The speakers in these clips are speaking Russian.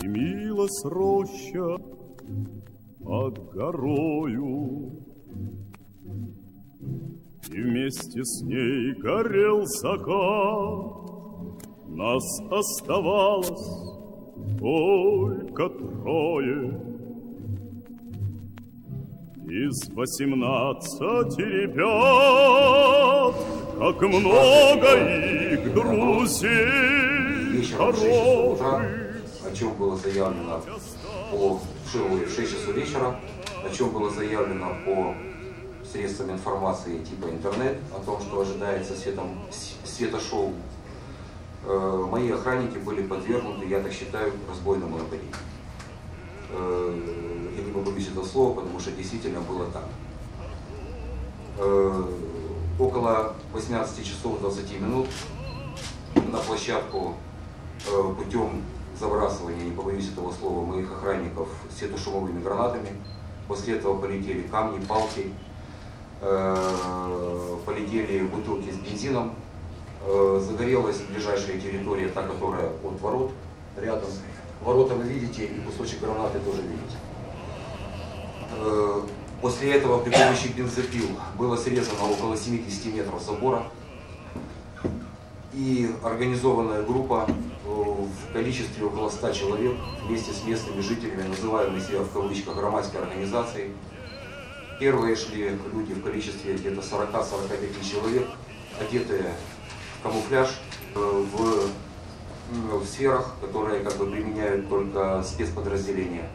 Дымилась роща под горою, И вместе с ней горел закат. Нас оставалось только трое. Из восемнадцати ребят, Как много их друзей Вечером в 6 часов утра, хороших. о чем было заявлено по в 6 часов вечера, о чем было заявлено по средствам информации типа интернет, о том, что ожидается светом, светошоу. Э, Мои охранники были подвергнуты, я так считаю, разбойному нападению. Э, Я не побоюсь этого слова, потому что действительно было так. Э, Около 18 часов 20 минут на площадку э, путем забрасывания, не побоюсь этого слова, моих охранников светошумовыми гранатами. После этого полетели камни, палки, э, полетели бутылки с бензином. Э, Загорелась ближайшая территория, та, которая от ворот, рядом. Ворота вы видите и кусочек гранаты тоже видите. После этого при помощи бензопил было срезано около 70 метров забора и организованная группа э, в количестве около 100 человек вместе с местными жителями, называемые себя в кавычках громадской организацией. Первые шли люди в количестве где-то 40-45 человек, одетые в камуфляж, э, в, в сферах, которые как бы применяют только спецподразделения,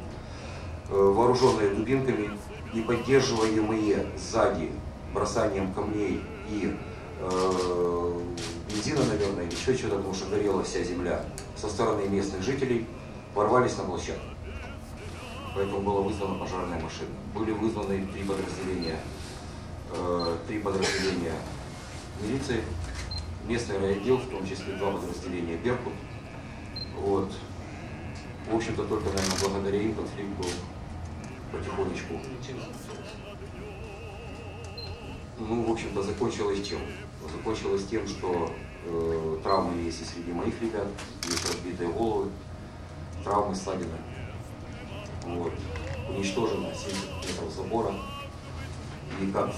э, вооруженные дубинками и поддерживаемые сзади бросанием камней и э, бензина, наверное, или еще чего-то, потому что горела вся земля, со стороны местных жителей ворвались на площадку. Поэтому была вызвана пожарная машина. Были вызваны три подразделения, э, три подразделения милиции, местный райотдел, в том числе два подразделения Беркут. Вот. В общем-то, только, наверное, благодаря им конфликт был потихонечку. Ну, в общем-то, закончилось чем? Закончилось тем, что э, травмы есть и среди моих ребят, есть разбитые головы, травмы, ссадины. Вот. Уничтожено 70 метров забора. И как?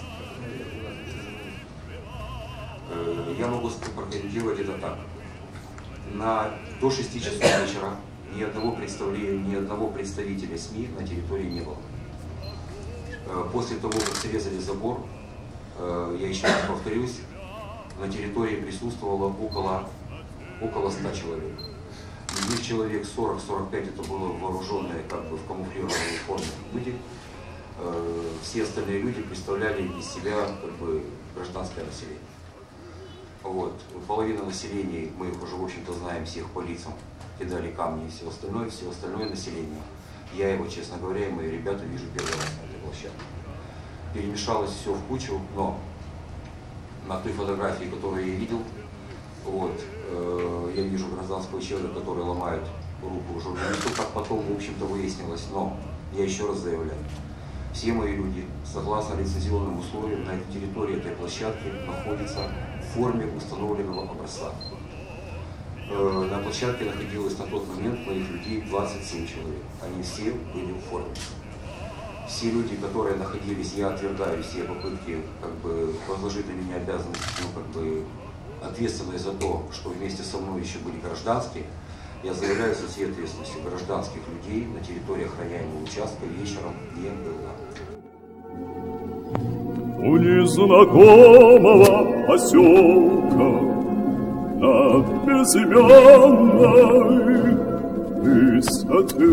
Э, я могу прокомментировать это так. На, до 6 часов вечера ни одного представления, ни одного представителя СМИ на территории не было. Э, После того, как срезали забор, э, я еще раз повторюсь, на территории присутствовало около, около 100 человек. Из них человек 40-45 это было вооруженные как бы в камуфлированной форме люди. Э, Все остальные люди представляли из себя как бы гражданское население. Вот. Половина населения, мы их уже, в общем-то, знаем всех по лицам, кидали камни и все остальное, все остальное население. Я его, честно говоря, и мои ребята вижу первый раз на этой площадке. Перемешалось все в кучу, но на той фотографии, которую я видел, вот, э, я вижу гражданского человека, который ломает руку журналисту, как потом, в общем-то, выяснилось. Но я еще раз заявляю, все мои люди, согласно лицензионным условиям, на этой территории этой площадки находятся в форме установленного образца. Э, На площадке находилось на тот момент моих людей 27 человек. Они все были в форме. Все люди, которые находились, я отвергаю все попытки как бы возложить на меня обязанность, ну, как бы ответственность за то, что вместе со мной еще были гражданские. Я заявляю со всей ответственностью гражданских людей на территории охраняемого участка вечером не было. У незнакомого поселка над безымянной высоты.